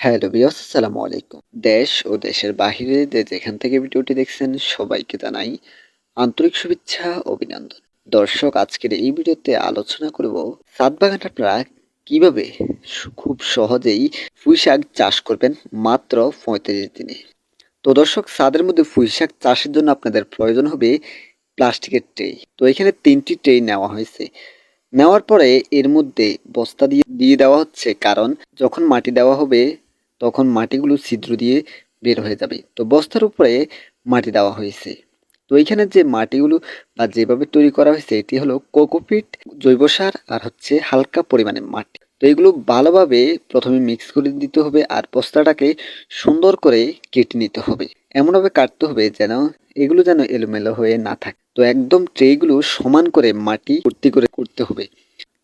Hello বিয়স আসসালামু আলাইকুম। দেশ ও দেশের বাহিরে যে যেখান থেকে ভিডিওটি দেখছেন, সবাইকে জানাই আন্তরিক শুভেচ্ছা, অভিনন্দন। দর্শক, আজকের এই ভিডিওতে আলোচনা করব সাত বাগান আপনারা কীভাবে খুব সহজেই পুঁই শাক চাষ করবেন মাত্র পঁয়ত্রিশ দিনে? তো দর্শক, ছাদের মধ্যে পুঁই শাক চাষের জন্য আপনাদের প্রয়োজন হবে প্লাস্টিকের ট্রে। তো এখানে তিনটি ট্রে নেওয়া হয়েছে। নেওয়ার পরে এর মধ্যে বস্তা দিয়ে দিয়ে দেওয়া হচ্ছে। কারণ যখন মাটি দেওয়া হবে তখন মাটিগুলো ছিদ্র দিয়ে বের হয়ে যাবে। তো বস্তার উপরে মাটি দেওয়া হয়েছে। তো এইখানে যে মাটিগুলো বা যেভাবে তৈরি করা হয়েছে, এটি হলো কোকোপিট জৈব সার আর হচ্ছে হালকা পরিমাণে মাটি। তো এগুলো ভালোভাবে প্রথমে মিক্স করে দিতে হবে আর বস্তাটাকে সুন্দর করে কেটে নিতে হবে। এমনভাবে কাটতে হবে যেন এগুলো যেন এলোমেলো হয়ে না থাকে। তো একদম ট্রেগুলো সমান করে মাটি ভর্তি করে করতে হবে।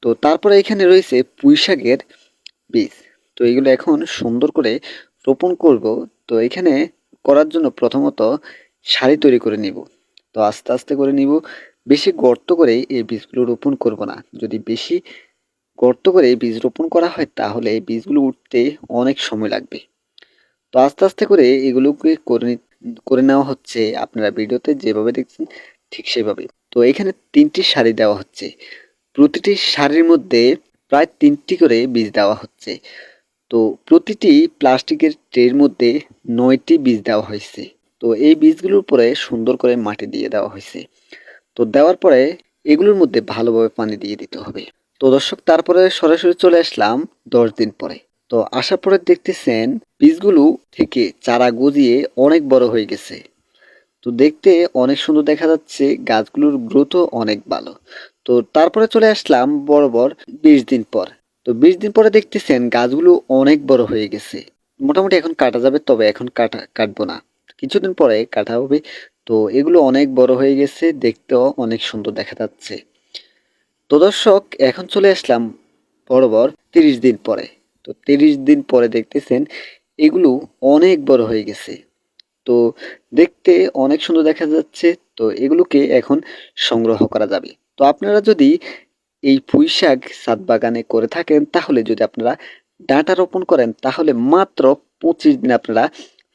তো তারপরে এখানে রয়েছে পুঁই শাকের বীজ। তো এগুলো এখন সুন্দর করে রোপণ করব। তো এখানে করার জন্য প্রথমত শাড়ি তৈরি করে নিব। তো আস্তে আস্তে করে নিব। বেশি গর্ত করে এই বীজগুলো রোপণ করব না। যদি বেশি গর্ত করে বীজ রোপণ করা হয়, তাহলে বীজগুলো উঠতে অনেক সময় লাগবে। তো আস্তে আস্তে করে এগুলোকে করে করে নেওয়া হচ্ছে। আপনারা ভিডিওতে যেভাবে দেখছেন ঠিক সেভাবে। তো এখানে তিনটি শাড়ি দেওয়া হচ্ছে। প্রতিটি শাড়ির মধ্যে প্রায় তিনটি করে বীজ দেওয়া হচ্ছে। তো প্রতিটি প্লাস্টিকের ট্রের মধ্যে নয়টি বীজ দেওয়া হয়েছে। তো এই বীজগুলোর পরে সুন্দর করে মাটি দিয়ে দেওয়া হয়েছে। তো দেওয়ার পরে এগুলোর মধ্যে ভালোভাবে পানি দিয়ে দিতে হবে। তো দর্শক, তারপরে সরাসরি চলে আসলাম দশ দিন পরে। তো আসার পরে দেখতেছেন বীজগুলো থেকে চারা গজিয়ে অনেক বড় হয়ে গেছে। তো দেখতে অনেক সুন্দর দেখা যাচ্ছে, গাছগুলোর গ্রোথও অনেক ভালো। তো তারপরে চলে আসলাম বরাবর বিশ দিন পর। তো বিশ দিন পরে দেখতেছেন গাছগুলো অনেক বড় হয়ে গেছে। মোটামুটি এখন কাটা যাবে, তবে এখন কাটা, কাটবো না। কিছুদিন পরে কাটা হবে। তো এগুলো অনেক বড় হয়ে গেছে, দেখতেও অনেক সুন্দর দেখা যাচ্ছে। তো দর্শক, এখন চলে আসলাম বরাবর তিরিশ দিন পরে। তো তিরিশ দিন পরে দেখতেছেন এগুলো অনেক বড় হয়ে গেছে। তো দেখতে অনেক সুন্দর দেখা যাচ্ছে। তো এগুলোকে এখন সংগ্রহ করা যাবে। তো আপনারা যদি এই পুঁই শাক ছাদ বাগানে করে থাকেন, তাহলে যদি আপনারা ডাঁটা রোপণ করেন, তাহলে মাত্র পঁচিশ দিন আপনারা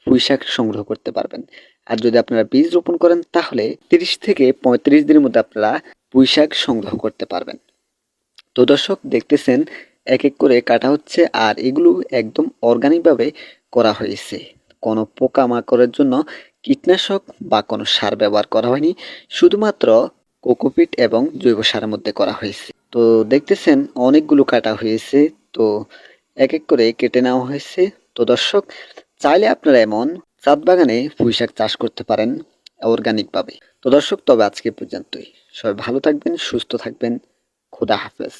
পুঁই শাক সংগ্রহ করতে পারবেন। আর যদি আপনারা বীজ রোপণ করেন, তাহলে তিরিশ থেকে পঁয়ত্রিশ দিনের মধ্যে আপনারা পুঁই শাক সংগ্রহ করতে পারবেন। তো দর্শক, দেখতেছেন এক এক করে কাটা হচ্ছে, আর এগুলো একদম অর্গানিকভাবে করা হয়েছে। কোনো পোকামাকড়ের জন্য কীটনাশক বা কোনো সার ব্যবহার করা হয়নি, শুধুমাত্র কোকোপিট এবং জৈব সারের মধ্যে করা হয়েছে। তো দেখতেছেন অনেকগুলো কাটা হয়েছে। তো এক এক করে কেটে নেওয়া হয়েছে। তো দর্শক, চাইলে আপনারা এমন চাঁদ বাগানে পুঁই শাক চাষ করতে পারেন অর্গানিকভাবে তো দর্শক, তবে আজকে পর্যন্তই। সবাই ভালো থাকবেন, সুস্থ থাকবেন। খুদা হাফেজ।